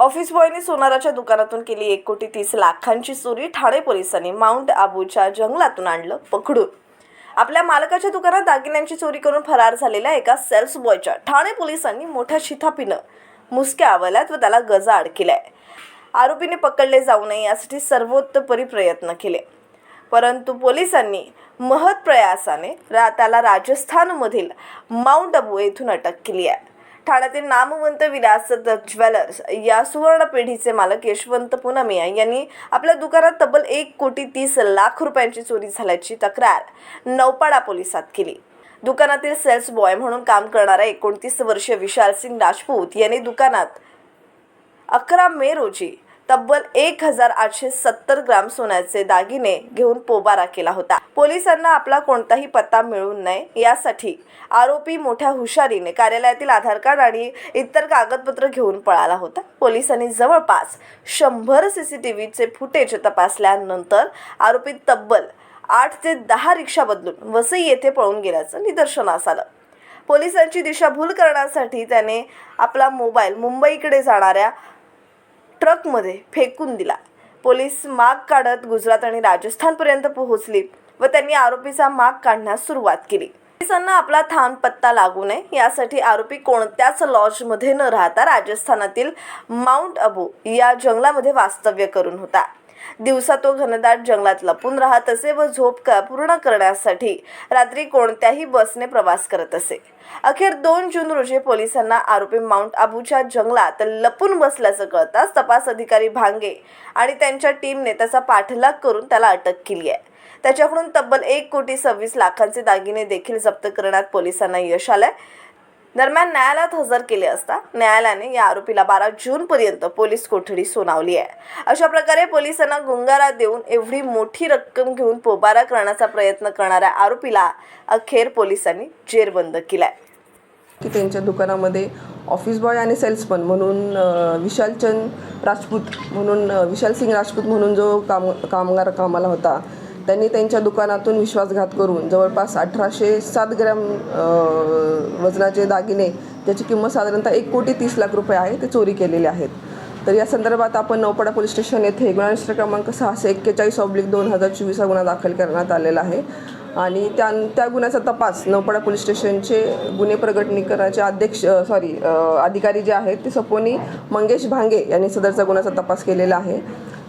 Office बॉयने सोनाराच्या दुकानातून केली एक कोटी तीस लाखांची चोरी ठाणे पोलिसांनी माउंट आबूच्या जंगलातून आणलं पकडून. आपल्या मालकाच्या दुकानात दागिन्यांची चोरी करून फरार झालेल्या एका सेल्स बॉयच्या ठाणे पोलिसांनी मोठ्या शिथापीनं मुसक्या आवल्यात व त्याला गजा अडकिलाय. आरोपीने पकडले जाऊ नये यासाठी सर्वोत्तपरी प्रयत्न केले. परंतु पोलिसांनी महत् प्रयासाने रा त्याला राजस्थानमधील माउंट अबू येथून अटक केली आहे. ठाण्यातील नामवंत विलासत ज्वेलर्स या सुवर्ण पेढीचे मालक यशवंत पुनमिया यांनी आपल्या दुकानात तब्बल एक कोटी तीस लाख रुपयांची चोरी झाल्याची तक्रार नौपाडा पोलिसात केली. दुकानातील सेल्स बॉय म्हणून काम करणारा एकोणतीस वर्षीय विशाल सिंग राजपूत यांनी दुकानात अकरा मे रोजी तब्बल एक हजार आठशे सत्तर ग्राम सोन्याचे दागिने घेऊन पोबारा केला होता. पोलिसांना आपला कोणताही पत्ता मिळू नये यासाठी आरोपी मोठ्या हुशारीने कार्यालयातील आधार कार्ड आणि इतर कागदपत्र घेऊन पळाला होता. पोलिसांनी जवळपास शंभर सी सी टी व्हीचे फुटेज तपासल्यानंतर आरोपी तब्बल आठ ते दहा रिक्षा बदलून वसई येथे पळून गेल्याचं निदर्शनास आलं. पोलिसांची दिशाभूल करण्यासाठी त्याने आपला मोबाईल मुंबईकडे जाणाऱ्या ट्रकमध्ये फेकून दिला. पोलीस माग काढत गुजरात आणि राजस्थानपर्यंत पोहोचली व त्यांनी आरोपीचा माग काढण्यास सुरुवात केली. पोलिसांना आपला थांब पत्ता लागू नये यासाठी आरोपी कोणत्याच लॉजमध्ये न राहता राजस्थानातील माउंट अबू या जंगलामध्ये वास्तव्य करून होता. दिवसा तो घनदाट जंगलात लपून राहत असे व झोप पूर्ण करण्यासाठी रात्री कोणत्याही बसने प्रवास करत असे. अखेर दोन जून रोजी पोलिसांना आरोपी माउंट आबूच्या जंगलात लपून बसल्याचं कळताच तपास अधिकारी भांगे आणि त्यांच्या टीमने त्याचा पाठलाग करून त्याला अटक केली आहे. त्याच्याकडून तब्बल एक कोटी सव्वीस लाखांचे दागिने देखील जप्त करण्यात पोलिसांना यश आलंय. दरम्यान न्यायालयात हजर केले असता न्यायालयाने या आरोपीला बारा जूनपर्यंत पोलीस कोठडी सुनावली आहे. अशा प्रकारे पोलिसांना गुंगारा देऊन एवढी मोठी रक्कम घेऊन पोबारा करण्याचा प्रयत्न करणाऱ्या आरोपीला अखेर पोलिसांनी जेरबंद केलाय. की त्यांच्या दुकानामध्ये ऑफिस बॉय आणि सेल्समन म्हणून विशालचंद राजपूत म्हणून विशाल सिंग राजपूत म्हणून जो काम कामगार कामाला होता त्यांनी त्यांच्या दुकानातून विश्वासघात करून जवळपास अठराशे सात ग्रॅम वजनाचे दागिने ज्याची किंमत साधारणतः एक कोटी तीस लाख रुपये आहे ते चोरी केलेले आहेत. तर या संदर्भात आपण नौपाडा पोलीस स्टेशन येथे गुन्हा क्रमांक सहाशे एक्केचाळीस ऑब्लिक दोन हजार चोवीस हा गुन्हा दाखल करण्यात आलेला आहे. आणि त्या त्या गुन्ह्याचा तपास नौपाडा पोलीस स्टेशनचे गुन्हे प्रगटनीकरणाचे अध्यक्ष सॉरी अधिकारी जे आहेत ते सपोनी मंगेश भांगे यांनी सदरचा गुन्ह्याचा तपास केलेला आहे.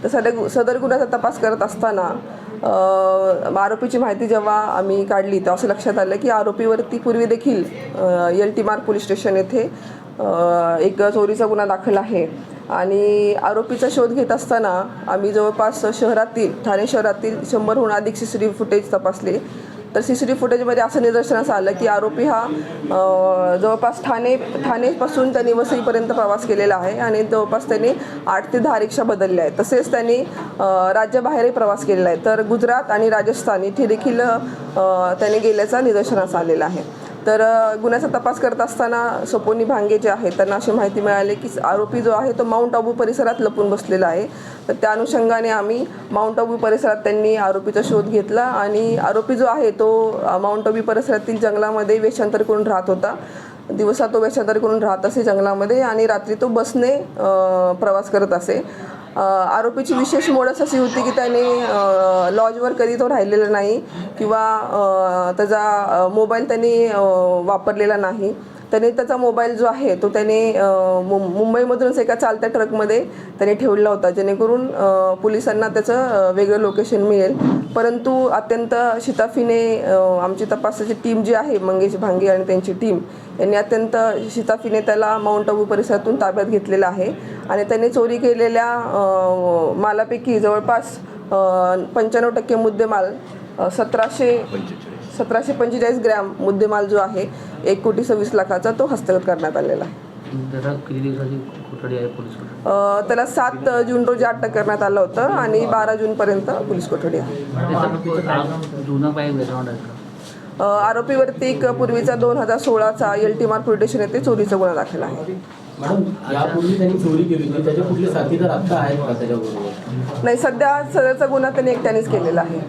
तर सदर सदर गुन्ह्याचा तपास करत असताना आरोपीची माहिती जेव्हा आम्ही काढली तेव्हा असं लक्षात आलं की आरोपीवरती पूर्वी देखील L T Marg police station येथे एक चोरीचा गुन्हा दाखल आहे. आणि आरोपीचा शोध घेत असताना आम्ही जवळपास शहरातील ठाणे शहरातील शंभरहून अधिक C C T V footage तपासले. तर सी सी टी फुटेजमध्ये असं निदर्शनास आलं की आरोपी हा जवळपास ठाणे ठाणेपासून त्यांनी वसईपर्यंत प्रवास केलेला आहे आणि जवळपास त्यांनी आठ ते दहा रिक्षा बदलल्या आहेत. तसेच त्यांनी राज्याबाहेरही प्रवास केलेला आहे. तर गुजरात आणि राजस्थान इथे देखील त्याने त्यांनी गेल्याचा निदर्शनास आलेला आहे. तर गुन्ह्याचा तपास करत असताना सपोनी भांगे जे आहेत त्यांना अशी माहिती मिळाली की आरोपी जो आहे तो माउंट आबू परिसरात लपून बसलेला आहे. तर त्या अनुषंगाने आम्ही माउंट आबू परिसरात त्यांनी आरोपीचा शोध घेतला आणि आरोपी जो आहे तो माउंट आबू परिसरातील जंगलामध्ये वेषांतर करून राहत होता. दिवसा तो वेषांतर करून राहत असे जंगलामध्ये आणि रात्री तो बसने प्रवास करत असे. आरोपीची विशेष मोडच अशी होती की त्याने लॉजवर कधी तो राहिलेला नाही किंवा त्याचा मोबाईल त्यांनी वापरलेला नाही. त्याने त्याचा मोबाईल जो आहे तो त्याने मुं मुंबईमधूनच एका चालत्या ट्रकमध्ये त्याने ठेवलेला होता जेणेकरून पोलिसांना त्याचं वेगळं लोकेशन मिळेल. परंतु अत्यंत शिताफीने आमची तपासाची टीम जी आहे मंगेश भांगे आणि त्यांची टीम यांनी अत्यंत शिताफीने त्याला माउंट आबू परिसरातून ताब्यात घेतलेला आहे. आणि त्याने चोरी केलेल्या मालापैकी जवळपास पंच्याण्णव टक्के मुद्देमाल सतराशे सतराशे पंचेचाळीस ग्रॅम मुद्देमाल जो आहे एक कोटी सव्वीस लाखाचा तो हस्तगत करण्यात आलेला आहे. त्याचा किती दिवसाची कोठडी आहे पोलीस कोठडी? अ, त्याला सात जून रोजी अटक करण्यात आलं होतं आणि बारा जूनपर्यंत पोलीस कोठडी आहे. त्याच्यामध्ये काय जुनं काय बॅकग्राऊंड आहे का? अ, आरोपीवरती एक पूर्वीचा दोन हजार सोळाचा L T Marg police station येथे चोरीचा गुन्हा दाखल आहे. मॅडम यापूर्वी त्यांनी चोरी केली होती. त्याचे कुठले साथीदार आत्ता आहेत का त्याच्याबरोबर? नाही सध्या सदरचा गुन्हा त्यांनी एकट्यानेच केलेला आहे.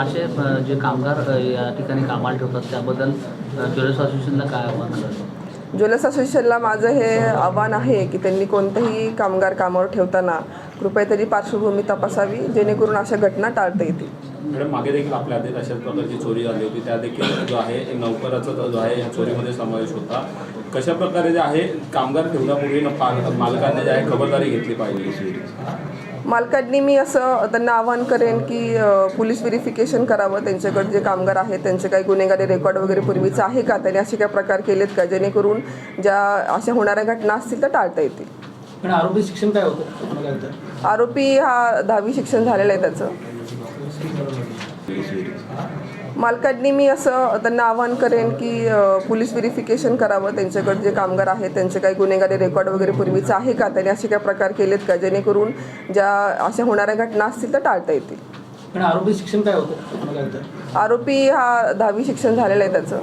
असे जे कामगार या ठिकाणी कामाला ठेवतात त्याबद्दल ज्वेलर्स असोसिएशनला काय आव्हान ज्वेलर्स असोसिएशनला माझं हे आव्हान आहे की त्यांनी कोणतंही कामगार कामावर ठेवताना कृपया तरी पार्श्वभूमी तपासावी जेणेकरून अशा घटना टाळता येतील. मॅडम मागे देखील आपल्या हातात अशाच प्रकारची चोरी झाली होती. त्या देखील जो आहे नोकराचा जो आहे या चोरीमध्ये समावेश होता. कशा प्रकारे जे आहे कामगार ठेवण्यापूर्वी मालकाने जे आहे खबरदारी घेतली पाहिजे? मालकांनी मी असं त्यांना आवाहन करेन की पोलीस व्हेरिफिकेशन करावं. त्यांच्याकडे जे कामगार आहेत त्यांचे काही गुन्हेगारी रेकॉर्ड वगैरे पूर्वीचं आहे का? त्यांनी असे काही प्रकार केलेत का? जेणेकरून ज्या अशा होणाऱ्या घटना असतील तर टाळता येतील. पण आरोपी शिक्षण काय होतं? आरोपी हा दहावी शिक्षण झालेलं आहे त्याचं. मालकांनी मी असं त्यांना आवाहन करेन की पोलीस व्हेरिफिकेशन करावं त्यांच्याकडे जे कामगार आहेत त्यांचे काही गुन्हेगारी रेकॉर्ड वगैरे पूर्वीचं आहे का? त्यांनी असे काही प्रकार केलेत का? जेणेकरून ज्या अशा होणाऱ्या घटना असतील तर टाळता येतील. आरोपी शिक्षण काय होतं? काय? आरोपी हा दहावी शिक्षण झालेलं आहे त्याचं.